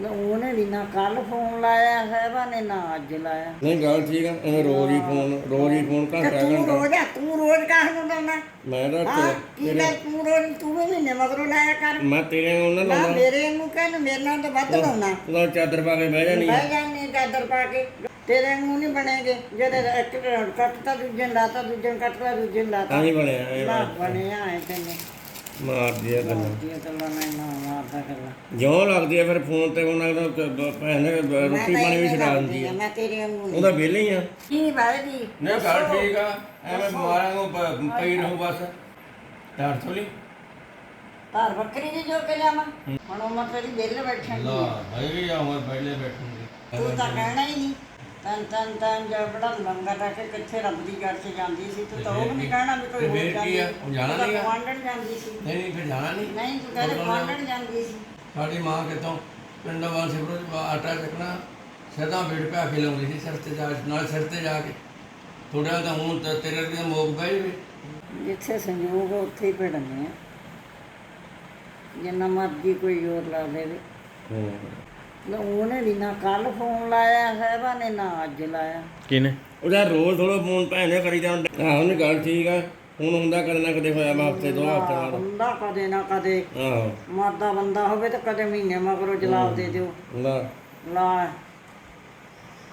ਨਾ ਉਹਨੇ ਵੀ ਨਾ ਕੱਲ ਫੋਨ ਲਾਇਆ ਸਾਹਿਬਾ ਨੇ ਨਾ ਅੱਜ ਲਾਇਆ। ਨਹੀਂ ਗੱਲ ਠੀਕ ਆ ਐਵੇਂ ਰੋਜ਼ ਹੀ ਫੋਨ ਰੋਜ਼ ਹੀ ਫੋਨ ਤੇ ਘੰਟਾ ਤੂੰ ਘੰਟਾ। ਰੋਜ਼ ਆ ਤੂੰ ਰੋਜ਼ ਕਾਹ ਨੂੰ ਲਾਉਣਾ? ਮੈਂ ਤਾਂ ਹਾਂ ਤੇ- ਕੀ ਲੈ ਤੂੰ ਰੋਜ਼ ਤੂੰ ਵੀ ਮਹੀਨੇ ਮਗਰੋਂ ਲਾਇਆ ਕਰ। ਮੈਂ ਤੇਰੇ ਨੂੰ ਨਾ ਨਾ ਲਾਉਣਾ। ਮੇਰੇ ਨੂੰ ਕਹਿਣ ਮੇਰੇ ਨਾਲ ਤਾਂ ਵੱਧ ਲਾਉਣਾ। ਤੂੰ ਤਾਂ ਚਾਦਰ ਪਾ ਕੇ ਬਹਿ ਜਾਣੀ ਆ। ਬਹਿ ਜਾਂਦੀ ਚਾਦਰ ਪਾ ਕੇ। ਤੇਰੇ ਨੂੰ ਨਹੀਂ ਬਣੇਗੇ। ਜਿਹੜੇ ਇੱਕ ਕੱਟਤਾ ਦੂਜੇ ਨੂੰ ਲਾਤਾ ਦੂਜੇ ਨੂੰ ਕੱਟਤਾ ਦੂਜੇ ਨੂੰ ਤਾਂ ਲਾਤਾ ਹੀ ਬਣਿਆ ਇਹ ਬਣਿਆ ਐ ਤੈਨੂੰ। ਮਾਰ ਦਿਆ ਗੱਲਾਂ। ਦੀਆਂ ਗੱਲਾਂ ਮੈਂ ਨਾ ਮਾਰਦਾ ਗੱਲਾਂ। ਜਿਉਂ ਲੱਗਦੀ ਆ ਫਿਰ ਫੋਨ ਤੇ ਉਹਨਾਂ ਦਾ ਭੈਣ ਰੋਟੀ ਪਾਣੀ ਵੀ ਛਡਾ ਦਿੰਦੀ ਆ। ਮੈਂ ਤੇਰੇ ਨਹੀਂ। ਉਹਦਾ ਵਿਹਲੇ ਹੀ ਆ। ਕੀ ਜੀ? ਨਹੀਂ ਗੱਲ ਠੀਕ ਆ। ਐਵੇਂ ਬਿਮਾਰਾਂ ਨੂੰ ਪ- ਪਈ ਰਹੂ ਬਸ। ਡਰ ਤੋਂ ਲਈ ਧਾਰ ਬੱਕਰੀ ਦੀ ਜੋ ਕੇ ਲਿਆਵਾਂ? ਹੁਣ ਉਹ ਮੈਂ ਤੇਰੀ ਵਿਹਲੇ ਬੈਠਣ ਲਾ ਭਾਈ ਆ ਹੋਰ ਪਹਿਲੇ ਬੈਠੂਗੀ ਤੂੰ ਤਾਂ ਕਹਿਣਾ ਹੀ ਨਹੀਂ। ਤਨ ਤਨ ਤਨ ਜਦ ਬੜਾ ਲੰਗਾ ਟਾ ਕੇ ਕਿੱਥੇ ਰੱਬ ਦੀ ਗੱਲ 'ਚ ਜਾਂਦੀ ਸੀ ਤੂੰ ਤਾਂ ਉਹ ਵੀ ਨਹੀਂ ਕਹਿਣਾ ਵੀ ਕੋਈ ਤੇ ਹੋਰ ਫੇਰ ਕੀ ਜਾਂਦੀ। ਆ? ਉਹ ਜਾਣਾ ਤਾਂ ਨੀਗਾ? ਗੁਆਂਢਣ ਜਾਂਦੀ ਸੀ। ਨਹੀਂ ਨਹੀਂ ਫਿਰ ਜਾਣਾ ਨਹੀਂ? ਨਹੀਂ ਤੂੰ ਕਹਿੰਦੇ ਗੁਆਂਢਣ ਜਾਂਦੀ ਸੀ। ਸਾਡੀ ਮਾਂ ਕਿਤੋਂ ਪਿੰਡੋਂ ਵਾਲ ਸਿਬਰੋ ਆਟਾ ਚੱਕਣਾ ਸਦਾ ਬੇੜ ਪਾ ਕੇ ਲਾਉਂਦੀ ਸੀ ਸਿਰ ਤੇ ਜਾ ਨਾਲ ਸਿਰ ਤੇ ਜਾ ਕੇ। ਥੋੜਾ ਤਾਂ ਹੁਣ ਤਾਂ ਤੇਰੇ ਵਰਗੇ ਮੋਗ ਬਹਿ ਜਵੇ ਜਿੱਥੇ ਸੰਯੋਗ ਆ, ਉੱਥੇ ਹੀ ਭਿੜਨੇ ਆ। ਜਿੰਨਾ ਮਰਜ਼ੀ ਕੋਈ ਜ਼ੋਰ ਲਾ ਦੇਵੇ। ਨਾ ਉਹਨੇ ਵੀ ਨਾ ਕੱਲ ਫੋਨ ਲਾਇਆ ਸਾਹਿਬਾ ਨੇ ਨਾ ਅੱਜ ਲਾਇਆ। ਕਿਨੇ ਉਹਦਾ ਰੋਜ਼ ਥੋੜਾ ਫੋਨ ਭੈਣੇ ਕਰੀ ਜਾਂ ਆਹੋ ਨਹੀਂ ਗੱਲ ਠੀਕ ਆ। ਹੁਣ ਹੁੰਦਾ ਕਦੇ ਨਾ ਕਦੇ ਹੋਇਆ ਵਾ ਹਫ਼ਤੇ ਦੋ ਹਫ਼ਤੇ ਬਾਅਦ ਬੰਦਾ ਕਦੇ ਨਾ ਕਦੇ। ਆਹੋ। ਮਰਦਾ ਬੰਦਾ ਹੋਵੇ ਤਾਂ ਕਦੇ ਮਹੀਨੇ ਮਗਰੋਂ ਜਵਾਬ ਦੇ ਦਿਓ। ਲਾ ਲਾ।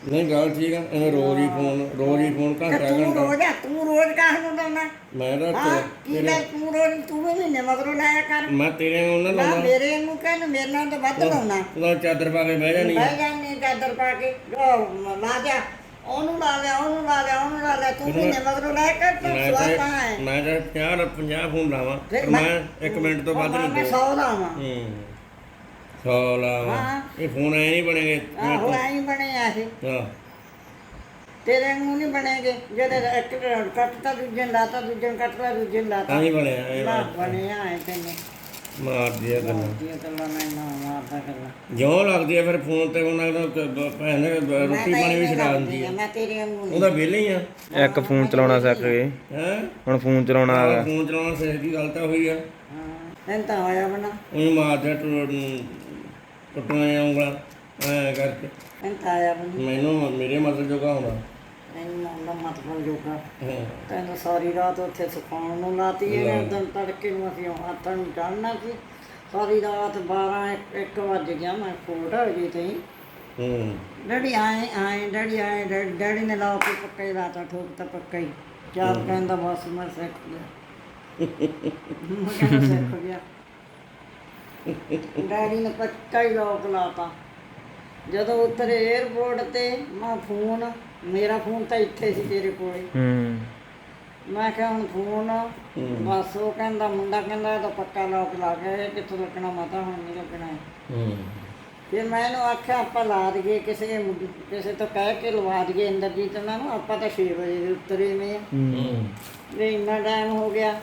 ਨਹੀਂ ਗੱਲ ਠੀਕ ਆ ਐਵੇਂ ਰੋਜ਼ ਹੀ ਫੋਨ ਰੋਜ਼ ਹੀ ਫੋਨ ਘੰਟਾ ਤੂੰ ਘੰਟਾ। ਰੋਜ਼ ਆ ਤੂੰ ਰੋਜ਼ ਕਾਹ ਨੂੰ ਲਾਉਣਾ ਮੈਂ ਤਾਂ ਹਾਂ ਤੇ- ਕੀ ਲੈ ਤੂੰ ਰੋਜ਼ ਤੂੰ ਵੀ ਮਹੀਨੇ ਮਗਰੋਂ ਲਾਇਆ ਕਰ। ਮੈਂ ਤੇਰੇ ਨੂੰ ਨਾ ਨਾ ਲਾਉਣਾ ਮੇਰੇ ਨੂੰ ਕਹਿਣ ਮੇਰੇ ਨਾਲ ਤਾਂ ਵੱਧ ਲਾਉਣਾ ਤਾਂ ਚਾਦਰ ਪਾ ਕੇ ਬਹਿ ਜਾਣੀ ਆ। ਬਹਿ ਜਾਂਦੀ ਚਾਦਰ ਪਾ ਕੇ। ਜੋ ਲਾ ਜਾ। ਉਹਨੂੰ ਲਾ ਲਿਆ ਉਹਨੂੰ ਲਾ ਲਿਆ ਉਹਨੂੰ ਲਾ ਲਿਆ। ਤੂੰ ਮਹੀਨੇ ਮਗਰੋਂ ਲਾਇਆ ਕਰ ਤੂੰ ਮੈਂ ਤਾਂ ਹੈ। ਮੈਂ ਤਾਂ 50 50 ਫੋਨ ਲਾਵਾਂ ਫਿਰ ਪਰ ਮੈਂ 1 ਮਿੰਟ ਤੋਂ ਵੱਧ ਨਹੀਂ ਮੈਂ ਦੇ। ਸੌ ਲਾਵਾਂ। ਹੂੰ। ਸੌ ਲਾਵਾਂ ਹਾਂ। ਇਹ ਫੋਨ ਐ ਨਹੀਂ ਬਣੇਗੇ ਆਹੋ ਐਂ ਬਣਿਆ ਇਹ। ਹਾਂ। ਤੇਰੇ ਨੂੰ ਨਹੀਂ ਬਣੇਗੇ ਜਿਹੜੇ ਇੱਕ ਕੱਟਤਾ ਦੂਜੇ ਨੂੰ ਲਾਤਾ ਦੂਜੇ ਨੂੰ ਕੱਟਤਾ ਦੂਜੇ ਨੂੰ ਤਾਂ ਲਾਤਾ ਹੀ ਬਣਿਆ ਇਹ ਨਾ ਬਣਿਆ ਐ ਤੈਨੂੰ ਮਾਰ ਦਿਆ ਗੱਲਾਂ। ਦੀਆਂ ਗੱਲਾਂ ਮੈਂ ਨਾ ਮਾਰਦਾ ਗੱਲਾਂ। ਜਿਉਂ ਲੱਗਦੀ ਆ ਫਿਰ ਫੋਨ ਤੇ ਉਹਨਾਂ ਦਾ ਕ- ਬ- ਭੈਣ ਨੇ ਬ- ਰੋਟੀ ਪਾਣੀ ਵੀ ਛਡਾ ਦਿੰਦੀ ਆ ਮੈਂ ਤੇਰੇ ਨੂੰ ਉਹਦਾ ਵਿਹਲੇ ਹੀ ਆ। ਇੱਕ ਫੋਨ ਚਲਾਉਣਾ ਸਿੱਖ ਗਏ। ਹੈ? ਹੁਣ ਫੋਨ ਚਲਾਉਣਾ ਆ ਗਿਆ ਫੋਨ ਚਲਾਉਣਾ ਸਿੱਖ ਦੀ ਗੱਲ ਤਾਂ ਹੋਈ ਆ। ਹਾਂ ਤੈਨੂੰ ਤਾਂ ਹੋਇਆ ਬਣਾ ਉਹਨੂੰ ਮਾਰਦਾ ਟੁੱਟਣਾ ਉਂਗਲਾਂ ਐ ਕਰਕੇ। ਤੈਨੂੰ ਆਇਆ ਮੈਨੂੰ ਮੇਰੇ ਮਤਲਬ ਜੋਗਾ ਹੁੰਦਾ ਤੈਨੂੰ ਆਉਂਦਾ ਮਤਲਬ ਜੋਗਾ। ਹਾਂ। ਤੈਨੂੰ ਸਾਰੀ ਰਾਤ ਉੱਥੇ ਸੁਕਾਉਣ ਨੂੰ ਲਾਤੀ ਇਹ ਉਦੋਂ ਤੜਕੇ ਨੂੰ ਅਸੀਂ ਹੱਥਾਂ ਨੂੰ ਚੜਨਾ ਸੀ। ਸਾਰੀ ਰਾਤ 12 1 ਵਜ ਗਿਆ ਮੈਂ ਕੋਟ ਹੋ ਗਈ ਤੇ। ਹੂੰ। ਡੈਡੀ ਆਏ ਆਏ ਡੈਡੀ ਆਏ ਡੈ- ਡੈਡੀ ਨੇ ਲਾ ਕੇ ਪੱਕਾ ਹੀ ਰਾਤਾ ਠੋਕ ਤਾਂ ਪੱਕਾ ਹੀ। ਚਾਰ ਕਹਿੰਦਾ ਬਸ ਮੈਂ ਸਿੱਖ ਗਿਆ। ਮੈਂ ਕਹਿੰਦਾ ਸਿੱਖ ਗਿਆ। ਡੈਡੀ ਨੇ ਪੱਕਾ ਹੀ ਲੋਕ ਲਾਤਾ। ਜਦੋਂ ਉਤਰੇ 에어ਪੋਰਟ ਤੇ ਮੈਂ ਫੋਨ ਮੇਰਾ ਫੋਨ ਤਾਂ ਇੱਥੇ ਸੀ ਤੇਰੇ ਕੋਲੇ। ਹੂੰ। ਮੈਂ ਕਿਹਾ ਹੁਣ ਫੋਨ ਬਸ ਉਹ ਕਹਿੰਦਾ ਮੁੰਡਾ ਕਹਿੰਦਾ ਇਹ ਤਾਂ ਪੱਕਾ ਲੋਕ ਲਾ ਕੇ ਇਹ ਕਿੱਥੋਂ ਲੱਗਣਾ ਮਾਤਾ ਹੁਣ ਨਹੀਂ ਲੱਗਣਾ। ਹੈ। ਫਿਰ ਮੈਂ ਇਹਨੂੰ ਆਖਿਆ ਆਪਾਂ ਲਾ ਦਈਏ ਕਿਸੇ ਮੁੰਡੇ- ਕਿਸੇ ਤੋਂ ਕਹਿ ਕੇ ਲਵਾ ਦਈਏ ਇੰਦਰਜੀਤ ਉਹਨਾਂ ਨੂੰ ਆਪਾਂ ਤਾਂ 6 ਵਜੇ ਦੇ ਉਤਰੇ ਨੇ। ਹੂੰ। ਵੀ ਇੰਨਾ ਟਾਈਮ ਹੋ ਗਿਆ।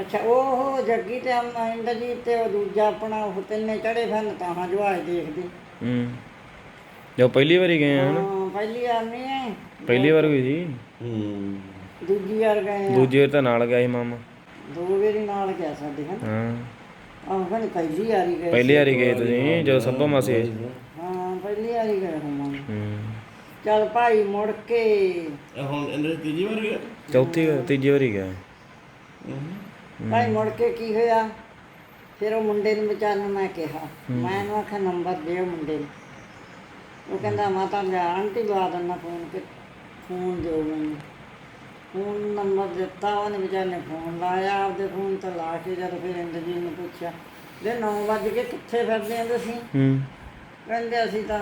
ਅੱਛਾ ਉਹ ਜੱਗੀ ਤੇ ਇੰਦਰਜੀਤ ਤੇ ਉਹ ਦੂਜਾ ਆਪਣਾ ਉਹ ਤਿੰਨੇ ਚੜੇ ਫਿਰਨ ਤਾਂ ਹਾਂ ਜਵਾਜ ਦੇਖਦੇ। ਹੂੰ। ਜੋ ਪਹਿਲੀ ਵਾਰੀ ਗਏ ਆ ਹਾਂ ਪਹਿਲੀ ਵਾਰ ਨਹੀਂ ਹੈ ਪਹਿਲੀ ਵਾਰ ਹੋਈ ਸੀ? ਹੂੰ। ਦੂਜੀ ਵਾਰ ਗਏ ਆ। ਦੂਜੀ ਵਾਰ ਤਾਂ ਨਾਲ ਗਿਆ ਸੀ ਮਾਮਾ। ਦੋ ਵਾਰੀ ਨਾਲ ਗਿਆ ਸਾਡੇ ਹਨ? ਹਾਂ। ਆਹ ਕਹਿੰਦੇ ਪਹਿਲੀ ਵਾਰੀ ਗਏ ਪਹਿਲੀ ਵਾਰੀ ਗਏ ਤੁਸੀਂ ਜਦੋਂ ਸੱਭਾ ਮਾਸੀ ਸੀ। ਹਾਂ ਪਹਿਲੀ ਵਾਰੀ ਗਏ ਹੋਵਾਂਗੇ ਹੂੰ। ਚੱਲ ਭਾਈ ਮੁੜ ਕੇ ਇਹ ਹੁਣ ਇਹਨਾਂ ਤੀਜੀ ਵਾਰ ਗਿਆ? ਚੌਥੀ ਵਾਰ ਤੀਜੀ ਵਾਰੀ ਗਿਆ। ਭਾਈ ਮੁੜ ਕੇ ਕੀ ਹੋਇਆ? ਫਿਰ ਉਹ ਮੁੰਡੇ ਨੂੰ ਵਿਚਾਰ ਨੂੰ ਮੈਂ ਕਿਹਾ। ਮੈਂ ਇਹਨੂੰ ਆਖਿਆ ਨੰਬਰ ਦਿਓ ਮੁੰਡੇ ਨੂੰ। ਉਹ ਕਹਿੰਦਾ ਮਾਤਾ ਲਿਆ ਆਂਟੀ ਲਵਾ ਦਿੰਦਾ ਫੋਨ ਕਿ ਫੋਨ ਦਿਓ ਮੈਨੂੰ। ਫੋਨ ਨੰਬਰ ਦਿੱਤਾ ਉਹਨੇ ਵਿਚਾਰ ਨੇ ਫੋਨ ਲਾਇਆ ਆਪਦੇ ਫੋਨ ਤੇ ਲਾ ਕੇ ਜਦ ਫਿਰ ਇੰਦਰਜੀਤ ਨੂੰ ਪੁੱਛਿਆ ਦੇ 9 ਵਜੇ ਕੇ ਕਿੱਥੇ ਫਿਰਦੇ ਆ ਤੁਸੀਂ? ਹੂੰ। ਕਹਿੰਦੇ ਅਸੀਂ ਤਾਂ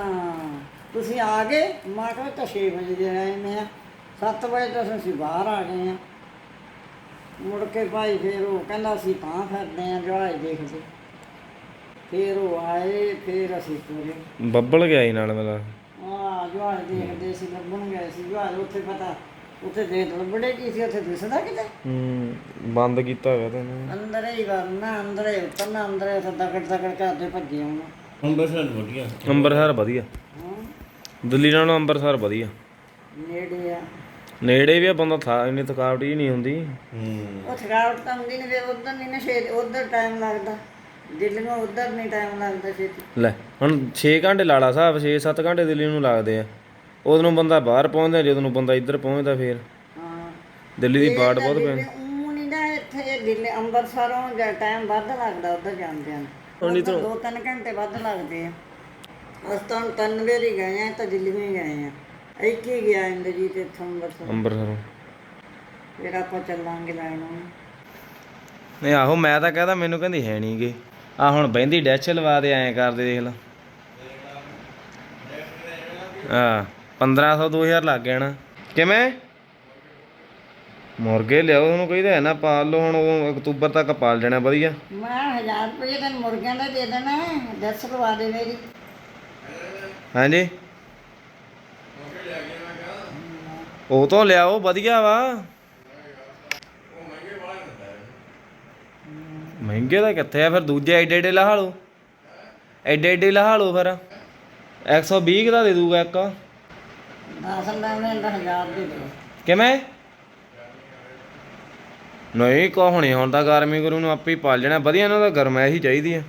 ਤੁਸੀਂ ਆ ਗਏ? ਮੈਂ ਕਿਹਾ ਤਾਂ 6 ਵਜੇ ਦੇ ਆਏ ਨੇ ਆ। 7 ਵਜੇ ਤਾਂ ਅਸੀਂ ਬਾਹਰ ਆ ਗਏ ਆ। ਮੁੜ ਕੇ ਭਾਈ ਫੇਰ ਉਹ ਕਹਿੰਦਾ ਅਸੀਂ ਤਾਂ ਫਿਰਦੇ ਆ ਜਹਾਜ਼ ਦੇਖਦੇ ਫੇਰ ਉਹ ਆਏ ਫੇਰ ਅਸੀਂ ਤੁਰੇ। ਬੱਬਲ ਗਿਆ ਸੀ ਨਾਲ ਮੇਰਾ ਆ ਜਹਾਜ਼ ਦੇਖਦੇ ਸੀ ਲੱਭਣ ਗਏ ਸੀ। ਜਹਾਜ਼ ਉੱਥੇ ਪਤਾ ਉੱਥੇ ਦੇਖ ਲੱਭੜੇ ਕੀ ਸੀ ਉੱਥੇ ਦਿਸਦਾ ਕਿਤੇ? ਹੂੰ ਬੰਦ ਕੀਤਾ ਹੋਇਆ ਤੈਨੂੰ ਅੰਦਰ ਹੀ ਵਰਨਾ ਅੰਦਰ ਹੀ ਉਤਰਨਾ ਅੰਦਰ ਹੀ ਦਗੜ ਦਗੜ ਕਰਦੇ ਭੱਜੇ ਆਉਣਾ ਹੁਣ। ਬਸ ਵਧੀਆ। ਅੰਮ੍ਰਿਤਸਰ ਵਧੀਆ। ਹਾਂ। ਦਿੱਲੀ ਨਾਲੋਂ ਅੰਮ੍ਰਿਤਸਰ ਵਧੀਆ। ਨੇੜੇ ਆ। ਨੇੜੇ ਵੀ ਆ ਬੰਦਾ ਥਾ ਇੰਨੀ ਥਕਾਵਟ ਹੀ ਨਹੀਂ ਹੁੰਦੀ। ਹੂੰ। ਉਹ ਥਕਾਵਟ ਤਾਂ ਹੁੰਦੀ ਨਹੀਂ ਫਿਰ ਉਧਰ ਨਹੀਂ ਨਾ ਛੇਤੀ ਉਧਰ ਟਾਈਮ ਲੱਗਦਾ। ਦਿੱਲੀੋਂ ਉਧਰ ਨਹੀਂ ਟਾਈਮ ਲੱਗਦਾ ਛੇਤੀ। ਲੈ ਹੁਣ 6 ਘੰਟੇ ਲਾਲਾ ਸਾਹਿਬ 6-7 ਘੰਟੇ ਦਿੱਲੀ ਨੂੰ ਲੱਗਦੇ ਆ। ਉਦੋਂ ਨੂੰ ਬੰਦਾ ਬਾਹਰ ਪਹੁੰਚਦਾ ਜਦੋਂ ਨੂੰ ਬੰਦਾ ਇੱਧਰ ਪਹੁੰਚਦਾ ਫੇਰ। ਹਾਂ। ਦਿੱਲੀ ਦੀ ਬਾੜ ਬਹੁਤ ਪੈਂਦੀ। ਉਹ ਨਹੀਂ ਨਾ ਇੱਥੇ ਦਿੱਲੀ ਅੰਮ੍ਰਿਤਸਰੋਂ ਜਾਂ ਟਾਈਮ ਵੱਧ ਲੱਗਦਾ ਉੱਧਰ ਜਾਂਦੇ ਹਨ ਉੱਧਰ ਦੋ ਤਿੰਨ ਘੰਟੇ ਵੱਧ ਲੱਗਦੇ ਆ। ਅਸ ਤਾਂ ਤਿੰਨ ਵਾਰੀ ਗਏ ਆ ਤਾਂ ਦਿੱਲੀ ਵੀ ਗਏ ਆ। ਇੱਕ ਹੀ ਗਿਆ ਇੰਦਰਜੀਤ ਇੱਥੋਂ ਅੰਮ੍ਰਿਤਸਰ। ਅੰਬਰਸਰੋਂ ਫਿਰ ਆਪਾਂ ਚੱਲਾਂਗੇ ਲੈਣ ਨੂੰ ਨਹੀਂ ਆਹੋ ਮੈਂ ਤਾਂ ਕਹਦਾ ਮੈਨੂੰ ਕਹਿੰਦੀ ਹੈ ਨਹੀਂਗੇ ਆ ਹੁਣ ਬਹਿੰਦੀ ਡੈਸ਼ ਲਵਾ ਦੇ ਐਂ ਕਰਦੇ ਦੇਖ ਲਾ। ਆ 1500 2000 ਲੱਗ ਗਿਆ ਨਾ। ਕਿਵੇਂ? ਮੁਰਗੇ ਲਿਆਓ ਉਹਨੂੰ ਕਹਿੰਦਾ ਹੈ ਨਾ ਪਾਲ ਲਓ ਹੁਣ ਉਹ ਅਕਤੂਬਰ ਤੱਕ ਪਾਲ ਜਾਣਾ ਵਧੀਆ। ਮੈਂ 1000 ਰੁਪਏ ਤੈਨੂੰ ਮੁਰਗਿਆਂ ਦਾ ਦੇ ਦੇਣਾ ਦੱਸ ਲਵਾ ਦੇ ਮੇਰੀ। ਹਾਂਜੀ। ਉਹ ਤੋਂ ਲਿਆਓ ਵਧੀਆ ਵਾ। ਮਹਿੰਗੇ ਦਾ ਕਿੱਥੇ ਆ ਫਿਰ ਦੂਜੇ ਐਡੇ ਐਡੇ ਲਹਾ ਲਓ। ਐਡੇ ਐਡੇ ਲਹਾ ਲਓ ਫਿਰ। 120 ਦਾ ਦੇ ਦੂਗਾ ਇੱਕ। ਦਸ ਲੈਣੇ ਦਾ 1000 ਦੇ ਦੇ। ਕਿਵੇਂ? ਨਹੀਂ ਕੋ ਹੁਣੀ ਹੁਣ ਤਾਂ ਗਰਮੀ ਗੁਰੂ ਨੂੰ ਆਪੇ ਹੀ ਪਾਲ ਜਾਣਾ। ਵਧੀਆ ਇਹਨਾਂ ਦਾ ਗਰਮੈਸ਼ ਹੀ ਚਾਹੀਦੀ ਆ।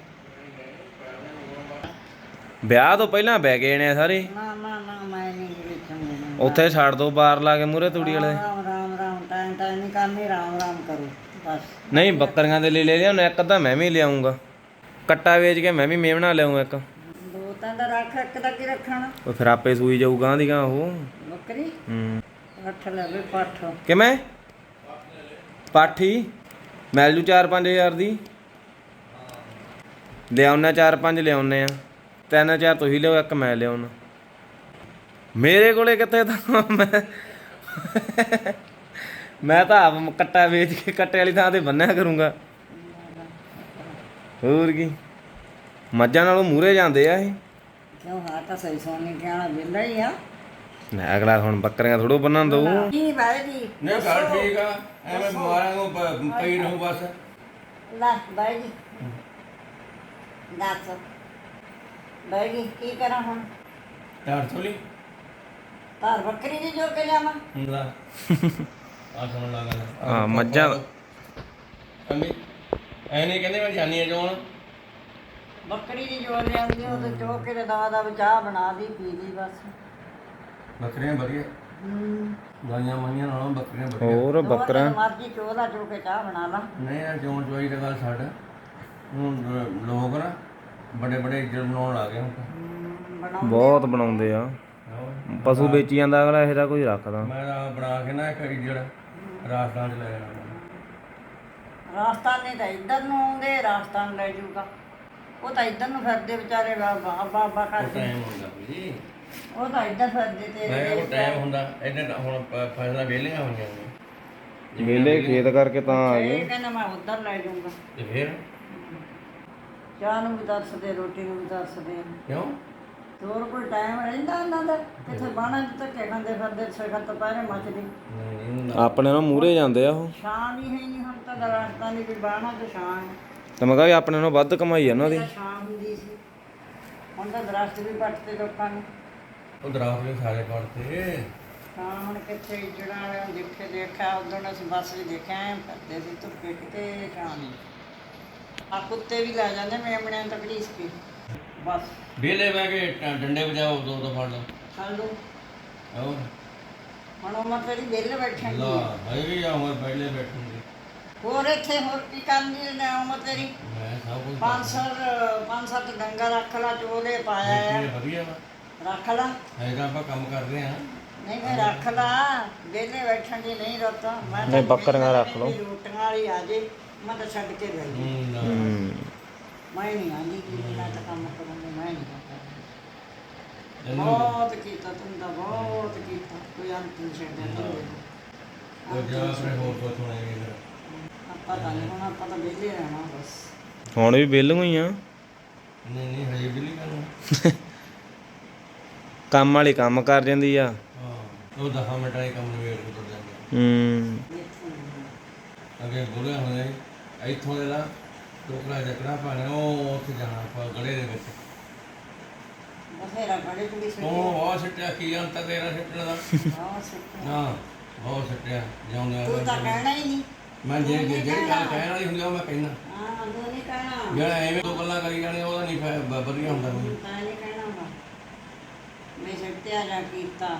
ਵਿਆਹ ਤੋਂ ਪਹਿਲਾਂ ਬਹਿ ਗਏ ਨੇ ਸਾਰੇ। ਨਾ ਨਾ ਨਾ ਮੈਂ ਨਹੀਂ ਵੇਚਣ ਦੇਣਾ ਉੱਥੇ ਛੱਡ ਦੋ ਬਾਰ ਲਾ ਕੇ ਮੂਰੇ ਤੂੜੀ ਵਾਲੇ। ਰਾਮ ਰਾਮ ਰਾਮ ਟਾਈਮ ਟਾਈਮ ਨਹੀਂ ਕਰਨੀ ਰਾਮ ਰਾਮ ਕਰੋ ਬਸ। ਨਹੀਂ ਬੱਕਰੀਆਂ ਦੇ ਲਈ ਲੈ ਲਿਆ ਇੱਕ ਅੱਧਾ ਮੈਂ ਵੀ ਲਿਆਉਂਗਾ ਕੱਟਾ ਵੇਚ ਕੇ ਮੈਂ ਵੀ ਮੇਵਣਾ ਲਿਆਉਂ ਇੱਕ। ਦੋ ਤਾਂ ਦਾ ਰੱਖ ਇੱਕ ਦਾ ਕੀ ਰੱਖਣਾ? ਉਹ ਫਿਰ ਆਪੇ ਸੂਈ ਜਾਊਗਾ ਦੀ ਉਹ। ਬੱਕਰੀ? ਹੂੰ। ਅੱਠ ਲਵੇ ਪੱਠ। ਕਿਵੇਂ? ਪਾਠੀ ਮਿਲ ਜੂ 4-5000 ਦੀ। ਲਿਆਉਣਾ 4-5 ਲਿਆਉਨੇ ਆ। ਤਿੰਨ ਚਾਰ ਤੁਸੀਂ ਲਿਓ ਇੱਕ ਮੈਂ ਲਿਆਉਣਾ। ਮੇਰੇ ਕੋਲੇ ਕਿੱਥੇ ਤਾਂ ਮੈਂ ਮੈਂ ਤਾਂ ਆਪ ਕੱਟਾ ਵੇਚ ਕੇ ਕੱਟੇ ਵਾਲੀ ਥਾਂ ਤੇ ਬੰਨਿਆ ਕਰੂੰਗਾ। ਹੋਰ ਕੀ? ਮੱਝਾਂ ਨਾਲੋਂ ਮੂਰੇ ਜਾਂਦੇ ਆ ਇਹ। ਕਿਉਂ ਹਾਂ ਤਾਂ ਸਹੀ ਸੋਨੀ ਕਹਿਣਾ ਬਿੱਲਾ ਹੀ ਆ। ਨਾ ਅਗਲਾ ਹੁਣ ਬੱਕਰੀਆਂ ਥੋੜੋ ਬੰਨਣ ਦਊ ਕੀ ਬਾਈ ਜੀ? ਨਹੀਂ ਗੱਲ ਠੀਕ ਆ। ਐਵੇਂ ਬਿਮਾਰਾਂ ਨੂੰ ਪ- ਪਈ ਰਹੂ ਬਸ। ਲੈ ਬਾਈ ਜੀ। ਦੱਸ। ਬਾਈ ਜੀ ਕੀ ਕਰਾਂ ਹੁਣ? ਢਾੜ ਥੋਲੀ ਧਾਰ ਬੱਕਰੀ ਦੀ ਜੋ ਕੇ ਲਿਆਵਾਂ। ਹੁੰਦਾ ਆ ਸੁਣ ਲਾ ਗੱਲ ਹਾਂ, ਮੱਝਾਂ- ਅੰਮੀ ਐ ਨਹੀਂ ਕਹਿੰਦੇ ਮੈਂ ਜਾਨੀ ਆ। ਜੋਣ ਬੱਕਰੀ ਦੀ ਜੋ ਲਿਆਂਦੀ ਉਹ ਤੇ ਚੋ ਕੇ ਤੇ ਦਵਾ ਦਾ ਚਾਹ ਬਣਾ ਦੀ ਪੀ ਲਈ ਬਸ। ਬੱਕਰੀਆਂ ਵਧੀਆ। ਹੂੰ। ਗਾਈਆਂ ਮਾਈਆਂ ਨਾਲੋਂ ਬੱਕਰੀਆਂ ਵਧੀਆ। ਹੋਰ ਬੱਕਰਾ। ਮਰਜ਼ੀ ਚੋ ਲਾ ਚੋ ਕੇ ਚਾਹ ਬਣਾ ਲਾ। ਨਹੀਂ ਆ ਜੋਣ ਚੋਈ ਦਾ ਗੱਲ ਛੱਡ। ਹੁਣ ਲ- ਲੋਕ ਨਾ ਬੜੇ ਬੜੇ ਇੱਜ਼ਤ ਬਣਾਉਣ ਲੱਗ ਗਏ ਹੁਣ ਬਹੁਤ ਬਣਾਉਂਦੇ ਆ। ਪਸ਼ੂ ਵੇਚੀ ਜਾਂਦਾ ਅਗਲਾ ਇਹਦਾ ਕੋਈ ਰੱਖਦਾ। ਮੈਂ ਤਾਂ ਬਣਾ ਕੇ ਨਾ ਇੱਕ ਇੱਜ਼ਤ ਰਾਜਸਥਾਨ ਚ ਲੈ ਜਾਣਾ ਰਾਜਸਥਾਨੀ ਤਾਂ ਇੱਧਰ ਨੂੰ ਆਉਂਦੇ ਰਾਜਸਥਾਨ ਲੈ ਜੂਗਾ ਉਹ ਤਾਂ ਇੱਧਰ ਨੂੰ ਫਿਰਦੇ ਵਿਚਾਰੇ ਬਾਬਾ ਬਾਬਾ ਉਹ ਕਰਦੇ। ਟਾਈਮ ਹੁੰਦਾ ਜੀ ਉਹ ਤਾਂ ਇੱਧਰ ਫਿਰਦੇ ਤੇ ਮੈਂ ਉਹ ਟਾਈਮ ਹੁੰਦਾ। ਇਹਨੇ ਤਾਂ ਹੁਣ ਪ- ਫਸਲਾਂ ਵਿਹਲੀਆਂ ਹੋਈਆਂ ਨੇ। ਵੇਲੇ ਖੇਤ ਕਰਕੇ ਤਾਂ ਆ ਗਏ। ਇਹ ਕਹਿੰਦਾ ਮੈਂ ਉੱਧਰ ਲੈ ਜਾਊਂਗਾ। ਤੇ ਫਿਰ? ਚਾਹ ਨੂੰ ਵੀ ਦੱਸਦੇ ਰੋਟੀ ਨੂੰ ਵੀ ਦੱਸਦੇ ਕਿਉਂ? ਹੋਰ ਕੋਈ ਟਾਈਮ ਰਹਿੰਦਾ ਇਹਨਾਂ ਦਾ? ਕਿੱਥੇ ਬਾਣਾ ਚ ਧੱਕੇ ਖਾਂਦੇ ਫਿਰਦੇ ਸਗਤ ਦੁਪਹਿਰੇ ਮੱਚਦੀ ਆਪਣੇ ਨਾਲ ਮੂਰੇ ਜਾਂਦੇ ਆ ਉਹ। ਸ਼ਾਮ ਹੀ ਹੈ ਨਹੀਂ ਹੁਣ ਤਾਂ ਦਰਖਤਾਂ ਦੀ ਵੀ ਬਾਣਾ ਤੇ ਛਾਂ ਹੈ। ਤੇ ਮੈਂ ਕਿਹਾ ਵੀ ਆਪਣੇ ਨਾਲ ਵੱਧ ਕਮਾਈ ਆ ਉਹਨਾਂ ਦੀ। ਤਾਂ ਛਾਂ ਹੁੰਦੀ ਸੀ। ਹੁਣ ਤਾਂ ਦਰਖਤ ਵੀ ਪੱਟਦੇ ਲੋਕਾਂ ਨੇ। ਉਹ ਦਰਾਸ ਵੀ ਸਾਰੇ ਪੜਤੇ ਤਾਂ ਹੁਣ ਕਿੱਥੇ ਜਿਹੜਾ ਦੇਖੇ ਦੇਖਿਆ ਉਦੋਂ ਅਸੀਂ ਬੱਸ 'ਚ ਦੇਖਿਆ ਐਂ ਫਿਰਦੇ ਸੀ ਧੁੱਪੇ ਕਿਤੇ ਛਾਂ ਨਹੀਂ ਆ ਕੁੱਤੇ ਵੀ ਲੈ ਜਾਂਦੇ ਮੇਮਣਿਆਂ ਤੱਕ ਘੜੀਸ ਕੇ ਬਸ। ਵਿਹਲੇ ਬਹਿ ਕੇ ਡੰਡੇ ਵਜਾਓ ਦੋ ਦੋ ਫੜ ਲਓ। ਲਓ ਆਹੋ ਹੁਣ ਉਮਰ ਤੇਰੀ ਵਿਹਲੇ ਬੈਠਣ ਲਾ ਦੀ ਮੈਂ ਵੀ ਆਉਂਗਾ ਪਹਿਲੇ ਬੈਠੂਗੀ। ਹੋਰ ਇੱਥੇ ਹੋਰ ਕੀ ਕਰਨੀ ਨੇ ਉਮਰ ਤੇਰੀ? ਮੈਂ ਸਭ ਕੁਝ ਪੰਜ ਸੱਤ ਪੰਜ ਸੱਤ ਡੰਗਾ ਰੱਖ ਲਾ ਚੋਲੇ ਪਾਇਆ ਇਹ ਵਧੀਆ ਵਾ। ਆ ਰੱਖ ਲਾ। ਹੈਗਾ ਆਪਾਂ ਕੰਮ ਕਰਦੇ ਆ ਨਹੀਂ ਮੈਂ ਰੱਖ ਲਾ। ਵਿਹਲੇ ਬੈਠਣ ਦੀ ਨਹੀਂ ਰੁੱਤ। ਮੈਂ ਨਹੀਂ, ਬੱਕਰੀਆਂ ਰੱਖ ਲਓ। ਵੀ ਰੋਟੀਆਂ ਵਾਲੀ ਆ ਜੇ ਮੈਂ ਤਾਂ ਛੱਡ ਕੇ ਲੈ ਗਈ। ਹੂੰ ਨਾ। ਹੂੰ। ਮੈਂ ਨਹੀਂ ਆਂਦੀ ਕਿ ਮੈਂ ਤਾਂ ਕੰਮ ਕਰਾਂਗੀ ਮੈਂ ਨਹੀਂ ਕਰਦਾ। ਬਹੁਤ ਕੀਤਾ ਤੂੰ ਤਾਂ ਬਹੁਤ ਕੀਤਾ। ਕੋਈ ਅੰਤ ਨਹੀਂ ਛੱਡਿਆ ਤੂੰ ਉਹ ਜਾ ਆਪਣੇ ਹੋਰ ਕੋ ਸੁਣੇਗੀ ਫਿਰ ਆਪਾਂ ਤਾਂ ਨਹੀਂ ਹੁਣ ਆਪਾਂ ਤਾਂ ਵਿਹਲੇ ਰਹਿਣਾ ਬਸ। ਹੁਣ ਵੀ ਵਿਹਲ ਹੀ ਆ। ਨਹੀਂ ਨਹੀਂ ਹਜੇ ਵੀ ਨਹੀਂ ਕਰਨਾ। ਕੰਮ ਵਾਲੀ ਕੰਮ ਕਰ ਜਾਂਦੀ ਆ। ਹਾਂ ਉਹ 10 ਮਿੰਟਾਂ ਦੇ ਕੰਮ ਨੂੰ ਵੇਟ ਕੇ ਤੁਰ ਜਾਂਦੇ ਹੂੰ। ਨਹੀਂ। ਅੱਗੇ ਬੁਰੇ ਹੁੰਦੇ ਇੱਥੋਂ ਦੇ ਨਾ ਟੋਕਰਾ ਜਕੜਾ ਪਾਣੇ ਉਹ ਉੱਥੇ ਜਾਣਾ ਆਪਾਂ ਗੜੇ ਦੇ ਵਿੱਚ। ਬਥੇਰਾ ਬੜੇ ਕੁੜੀ ਤੂੰ ਬਹੁਤ ਸਿੱਟਿਆ ਕੀ ਅੰਤ ਤੇਰਾ ਸਿੱਟਣ ਦਾ? ਬਹੁਤ ਸੁੱਕਾ ਨਾ ਬਹੁਤ ਸਿੱਟਿਆ ਜਾਉਂਦਾ ਤੂੰ ਤਾਂ ਕਹਿਣਾ ਹੀ ਨਹੀਂ। ਮੈਂ ਜੇ ਜੇ- ਜਿਹੜੀ ਗੱਲ ਕਹਿਣ। ਵਾਲੀ ਹੁੰਦੀ ਆ ਉਹ ਮੈਂ ਕਹਿਣਾ ਹਾਂ ਉਹ ਨਹੀਂ ਕਹਿਣਾ। ਜਿਹੜਾ ਐਵੇਂ ਦੋ ਗੱਲਾਂ ਕਰੀ ਜਾਣੇ ਉਹਦਾ ਨਹੀਂ ਵਧੀਆ ਹੁੰਦਾ। ਮੈਨੂੰ ਤਾਂ ਨਹੀਂ ਕਹਿਣਾ ਹੁੰਦਾ। ਮੈਂ ਸੱਤਿਆ ਜਾ ਕੀਤਾ।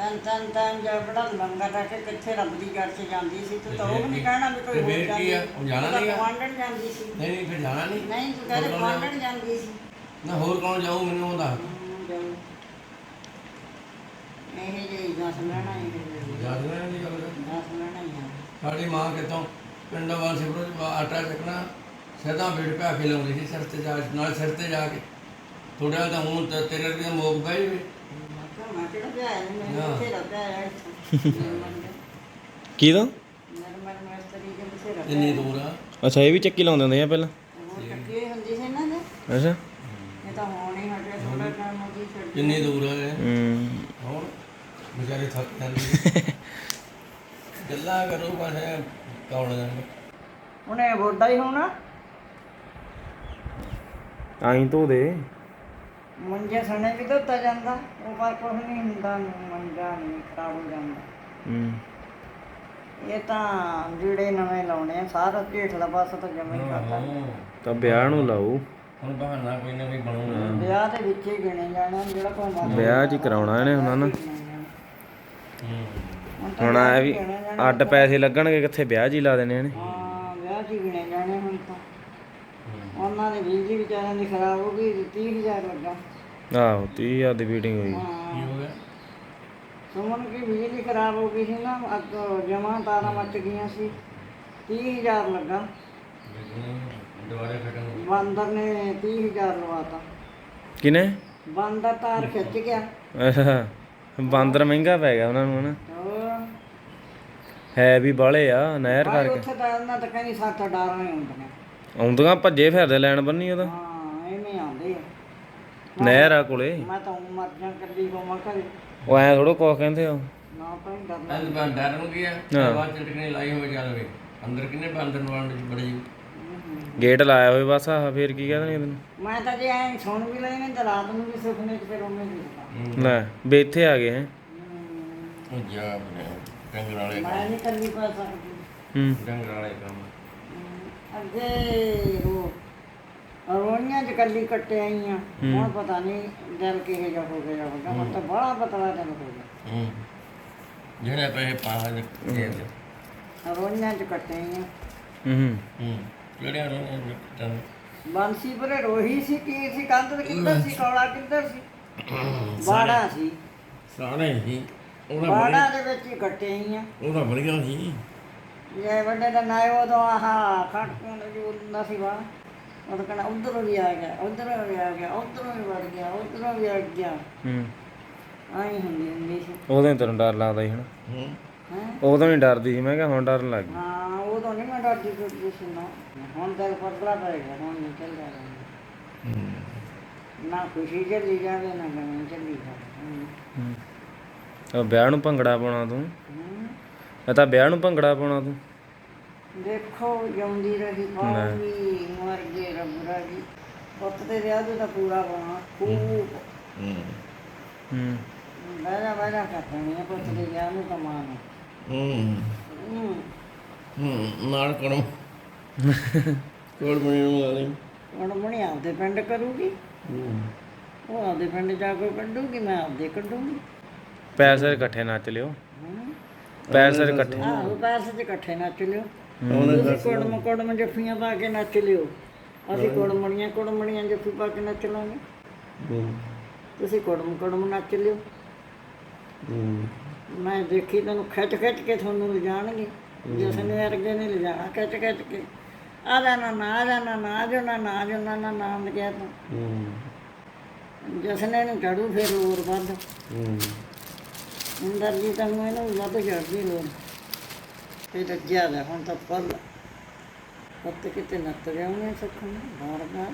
ਤਨ ਤਨ ਤਨ ਜਦ ਬੜਾ ਲੰਗਾ ਕੇ ਕਿੱਥੇ ਰੱਬ ਦੀ ਜੜ 'ਚ ਜਾਂਦੀ ਸੀ? ਤੂੰ ਤਾਂ ਉਹ ਵੀ ਨਹੀਂ ਕਹਿਣਾ ਵੀ ਕੋਈ ਹੋਰ ਫੇਰ ਕੀ ਜਾਂਦੀ। ਆ? ਉਹ ਜਾਣਾ ਤਾਂ ਨੀਗਾ? ਗੁਆਂਢਣ ਜਾਂਦੀ ਸੀ। ਨਹੀਂ ਨਹੀਂ ਫਿਰ ਜਾਣਾ ਨਹੀਂ? ਨਹੀਂ ਤੂੰ ਕਹਿੰਦੇ ਗੁਆਂਢਣ ਜਾਂਦੀ ਸੀ। ਨਾ ਹੋਰ ਕੌਣ ਜਾਊ ਮੈਨੂੰ ਉਹ ਦੱਸ ਹਮ, ਜਾਊ। ਇਹ ਜਿਹੀ ਦਸ ਲੈਣਾ ਇਹ ਜਿਹੀ ਯਾਦ ਰਹਿਣ ਦੀ ਗੱਲ ਕਰ। ਦਸ ਲੈਣਾ ਹੀ ਆ। ਸਾਡੀ ਮਾਂ ਕਿਤੋਂ ਪਿੰਡੋਂ ਵਾਂ ਸਿਪਰੋ ਚ ਆਟਾ ਚੱਕਣਾ ਸਦਾ ਬੇੜ ਪਿਆ ਕੇ ਲਾਉਂਦੀ ਸੀ ਸਿਰ ਤੇ ਜਾ ਨਾਲ ਸਿਰ ਤੇ ਜਾ ਕੇ। ਥੋੜਾ ਤਾਂ ਹੁਣ ਤੇ ਤੇਰੇ ਵਰਗੇ ਮੋਕ ਬਈ ਵੀ। ਮੈਂ ਕਿਹੜਾ ਪਿਆ ਹੈ ਮੈਂ ਹਾਂ। ਬਥੇਰਾ ਪਿਆ ਹੈ ਇੱਥੇ ਕਿਹਦਾ ਨਰਮਲ ਮਸਤਰੀ ਦੇ ਬਥੇਰਾ ਪਿਆ ਇੰਨੀ ਹੈ। ਦੂਰ ਆ? ਅੱਛਾ ਇਹ ਵੀ ਚੱਕੀ ਲਾਉਂਦੇ ਹੁੰਦੇ ਆ ਪਹਿਲਾਂ? ਉਹ ਹੁੰਦੀ ਸੀ ਅੱਛਾ। ਇਹ ਤਾਂ ਹੁਣ ਹੀ ਹਟੇ ਥੋੜਾ ਟਾਈਮ ਹੋ ਗਈ ਛੱਡ ਕਿੰਨੀ ਦੂਰ ਆ ਇਹ? ਹੂੰ। ਹੁਣ ਵਿਚਾਰੇ ਥੱਕ ਜਾਂਦੇ। ਗੱਲਾਂ ਕਰੋ ਬਸ ਕੌਣ ਜਾਣੇ ਉਹਨੇ ਬੋਡਾ ਹੀ ਹੋਣਾ। ਆਈ ਧੋ ਦੇ। ਮੰਜੇ ਸਣੇ ਵੀ ਧੋਤਾ ਜਾਂਦਾ ਉਹ ਪਰ ਕੁਛ ਨਹੀਂ ਹੁੰਦਾ ਮੰਜਾ ਨਹੀਂ ਖਰਾਬ ਹੋ ਜਾਂਦਾ। ਹੂੰ। ਇਹ ਤਾਂ ਜਿਹੜੇ ਨਵੇਂ ਲਾਉਣੇ ਆ ਸਾਰਾ ਢੇਠਲਾ ਪਾਸਾ ਤਾਂ ਜਮਾ ਹੀ ਕਰਦਾ ਤਾਂ ਵਿਆਹ ਨੂੰ ਲਾਓ ਹੁਣ ਬਹਾਨਾ ਕੋਈ ਨਾ ਕੋਈ ਬਣੂਗਾ। ਵਿਆਹ ਦੇ ਵਿੱਚ ਹੀ ਗਿਣੇ ਜਾਣਾ ਜਿਹੜਾ ਭਾਵੇਂ ਵਿਆਹ 'ਚ ਹੀ ਕਰਾਉਣਾ ਇਹਨੇ ਹੁਣ ਤਾਂ ਹੁਣ ਆ ਵੀ। ਅੱਡ ਪੈਸੇ ਲੱਗਣਗੇ ਕਿੱਥੇ ਵਿਆਹ 'ਚ ਹੀ ਲਾ ਦੇਣੇ ਇਹਨੇ। ਹਾਂ ਵਿਆਹ ਹੀ ਗਿਣੇ ਜਾਣੇ ਹੁਣ ਤਾਂ। ਉਹਨਾਂ ਦੀ ਬਿਜਲੀ ਵਿਚਾਰਿਆਂ ਦੀ ਖਰਾਬ ਹੋ ਗਈ 30000 ਲੱਗਾ। ਆਹੋ 30000 ਦੀ ਮੀਟਿੰਗ ਹੋਈ। ਹਾਂ। ਕੀ ਹੋ ਗਿਆ? ਸੁਮਨ ਕੀ ਬਿਜਲੀ ਖਰਾਬ ਹੋ ਗਈ ਸੀ ਨਾ ਅੱਗ ਜਮਾ ਤਾਰਾਂ ਮੱਚ ਗਈਆਂ ਸੀ। 30000 ਲੱਗਾ। ਦੁਬਾਰੇ ਫਟਣ ਬਾਂਦਰ ਨੇ 30000 ਲਵਾਤਾ। ਕਿਨੇ ਬਾਂਦਰ ਤਾਰ ਖਿੱਚ ਗਿਆ। ਬਾਂਦਰ ਮਹਿੰਗਾ ਪੈ ਗਿਆ ਉਹਨਾਂ ਨੂੰ ਹਨਾ? ਹੈ ਵੀ ਬਾਲੇ ਆ ਨਹਿਰ ਕਰਕੇ। ਉੱਥੇ ਤਾਂ ਉਹਨਾਂ ਤਾਂ ਕਹਿੰਦੀ ਸੱਤ ਡਾਰਾਂ ਹੀ ਹੁੰਦੀਆਂ। ਆਉਂਦੀਆਂ ਭੱਜੇ ਫਿਰਦੇ ਲੈਣ ਬੰਨੀ ਉਹਦਾ ਹਾਂ ਐਵੇਂ ਆਉਂਦੇ ਆ। ਨਹਿਰ ਆ ਕੋਲੇ। ਮੈਂ ਤਾਂ ਊਂ ਮਰ ਜਾਂ ਕੱਲੀ ਹੋਵਾਂ ਘਰੇ। ਉਹ ਐ ਥੋੜੋ ਕੁਛ ਕਹਿੰਦੇ ਆ ਨਾ ਭਾਈ ਡਰਨਾ ਅੱਜ ਬਾਅਦ ਡਰ ਨੂੰ ਕੀ ਆ ਹਾਂ। ਬਾਅਦ ਚਟਕਣੀ ਲਾਈ ਹੋਵੇ ਚੱਲ ਵੇ। ਅੰਦਰ ਕਿੰਨੇ ਬੰਦਰ ਨੂੰ ਆਂਡ ਬੜੀ। ਗੇਟ ਲਾਇਆ ਹੋਏ ਬਸ ਆ ਫੇਰ ਕੀ ਕਹਿੰਦੇ ਤੈਨੂੰ ਮੈਂ ਤਾਂ ਜੇ ਐਂ ਸੁਣ ਵੀ ਲਈ ਨੇ ਤਾਂ ਰਾਤ ਨੂੰ ਵੀ ਸੁਪਨੇ 'ਚ ਫਿਰ ਉਹਨੇ ਦਿੱਤਾ ਲੈ ਵੀ ਇੱਥੇ ਆ ਗਏ ਹੈ। ਉਹ ਜਾ ਬਣੇ ਡੰਗਰ ਵਾਲੇ ਮੈਂ ਨਹੀਂ ਕੱਲੀ ਪਾ ਸਕਦੀ। ਹੂੰ। ਡੰਗਰ ਵਾਲੇ ਕੰਮ। ਅੱਗੇ ਉਹ ਅਰੋਣੀਆਂ 'ਚ ਕੱਲੀ ਕੱਟੇ ਆਈਆਂ। ਹੁਣ ਪਤਾ ਨਹੀਂ ਦਿਲ ਕਿਹੋ ਜਿਹਾ ਹੋ ਗਿਆ ਹੋਗਾ ਹੁਣ ਤਾਂ ਬੜਾ ਪਤਲਾ ਦਿਲ ਹੋ ਗਿਆ। ਹੂੰ। ਜਿਹੜੇ ਪੈਸੇ ਪਾ ਦੇ ਅਰੋਣੀਆਂ 'ਚ ਕੱਟੇ ਆਈਆਂ। ਹੂੰ। ਹੂੰ। ਕਿਹੜੇ ਰੋਣੇ ਤਨ ਬਾਂਸੀ ਪਰੇ ਰੋਹੀ ਸੀ ਕੀ ਸੀ ਕੰਧ ਤੇ ਕਿੱਧਰ ਸੀ ਕੌਲਾ ਕਿੱਧਰ ਸੀ? ਬਾੜਾ ਸੀ। ਸਾੜੇ ਹੀ ਉਹਦਾ ਬਾੜਾ ਦੇ ਵਿੱਚ ਹੀ ਕੱਟੇ ਆਈਆਂ। ਉਹਦਾ ਵਧੀਆ ਸੀ। ਜੇ ਵੱਡੇ ਦਾ ਨਾਇ ਉਦੋਂ ਆਹ ਖੱਟ ਕੋਣ ਜੋ ਹੁੰਦਾ ਸੀ ਵਾ ਉਹ ਕਹਿੰਦਾ ਉਧਰੋਂ ਵੀ ਆ ਗਿਆ ਉਧਰੋਂ ਵੀ ਆ ਗਿਆ ਉਧਰੋਂ ਵੀ ਵੜ ਗਿਆ ਉਧਰੋਂ ਵੀ ਆ ਗਿਆ। ਹੂੰ। ਆਈ ਹੁੰਦੀ ਹੁੰਦੀ ਸੀ। ਉਦੋਂ ਹੀ ਤੈਨੂੰ ਡਰ ਲੱਗਦਾ ਸੀ ਹਨਾ? ਹੂੰ। ਹੈ? ਉਦੋਂ ਹੀ ਡਰਦੀ ਸੀ ਮੈਂ ਕਿਹਾ ਹੁਣ ਡਰਨ ਲੱਗ ਗਈ। ਹਾਂ ਉਦੋਂ ਨਹੀਂ ਮੈਂ ਡਰਦੀ ਡਰਦੀ ਸੀ ਨਾ। ਹੁਣ ਤਾਂ ਪਤਲਾ ਪੈ ਗਿਆ ਹੁਣ ਨਹੀਂ ਚੱਲਦਾ ਰਹਿੰਦਾ ਨਾ ਖੁਸ਼ੀ ਚੱਲੀ ਜਾਵੇ ਨਾ ਗਮੀ ਚੱਲੀ ਜਾਵੇ। ਹੂੰ। ਉਹ ਵਿਆਹ ਨੂੰ ਭੰਗੜਾ ਪਾਉਣਾ ਤੂੰ? ਇਹ ਤਾਂ ਵਿਆਹ ਨੂੰ ਭੰਗੜਾ ਪਾਉਣਾ ਤੂੰ। ਦੇਖੋ ਜਿਉਂਦੀ ਰਹੀ ਪਾਉਗੀ ਮਰ ਗਏ ਰੱਬ ਰਾਜੀ। ਪੁੱਤ ਦੇ ਵਿਆਹ ਦੇ ਤਾਂ ਪੂਰਾ ਖੂਬ। ਹੂੰ। ਹੂੰ। ਬਾਜਾ ਬਾਜਾ ਕਰਨੀ ਆ ਪੁੱਤ ਦੇ ਵਿਆਹ ਨੂੰ ਕਮਾਨ ਹੂੰ। ਹੂੰ। ਹੂੰ ਨਾਲ ਕਰੋ ਕੋਲ ਬਣੀ ਨੂੰ ਲਾ ਲਈ ਹੁਣ ਮਣੀ ਆਪਦੇ ਪਿੰਡ ਕਰੂਗੀ। ਹੂੰ। ਉਹ ਆਪਦੇ ਪਿੰਡ ਜਾ ਕੇ ਕੱਢੂਗੀ ਮੈਂ ਆਪਦੇ ਕੱਢੂਗੀ। ਪੈਸੇ ਇਕੱਠੇ ਨੱਚ ਲਿਓ। ਹੂੰ। ਪੈਸੇ ਇਕੱਠੇ। ਆਹੋ ਪੈਸੇ ਚ ਇਕੱਠੇ ਨੱਚ ਲਿਓ। ਤੁਸੀਂ ਕੁੜਮ ਕੁੜਮ ਜੱਫੀਆਂ ਪਾ ਕੇ ਨੱਚ ਲਿਓ। ਅਸੀਂ ਕੁੜਮਣੀਆਂ ਕੁੜਮਣੀਆਂ ਜੱਫੀ ਪਾ ਕੇ ਨੱਚ ਲਾਂਗੇ। ਹੂੰ। ਤੁਸੀਂ ਕੁੜਮ ਕੁੜਮ ਨੱਚ ਲਿਓ। ਹੂੰ। ਮੈਂ ਦੇਖੀ ਤੈਨੂੰ ਖਿੱਚ ਖਿੱਚ ਕੇ ਤੁਹਾਨੂੰ ਲਿਜਾਣਗੇ। ਜਿਸ ਨੇ ਅਰਗੇ ਨੇ ਲਿਜਾਣਾ ਖਿੱਚ ਖਿੱਚ ਕੇ। ਆ ਜਾ ਨਾ ਨਾ ਆ ਜਾ ਨਾ ਨਾ ਆ ਜਾ ਨਾ ਨਾ ਜਾ ਨਾ ਨਾ ਨਾਮ ਲਿਆ ਤੂੰ। ਹੂੰ। ਜਿਸ ਨੇ ਚੜੂ ਫਿਰ ਹੋਰ ਵੱਧ। ਹੂੰ। ਅੰਦਰ ਜੀ ਤੈਨੂੰ ਇਹਨੂੰ ਵੱਧ ਚੜਦੀ ਲੋੜ। ਤੇ ਰੱਜਿਆ ਦਾ ਹੁਣ ਤਾਂ ਪੱਲ। ਪੱਤ ਕਿਤੇ ਨੱਤ ਗਿਆ ਉਹਨੇ ਸੁੱਖ ਨੂੰ ਬਾਰ ਬਾਰ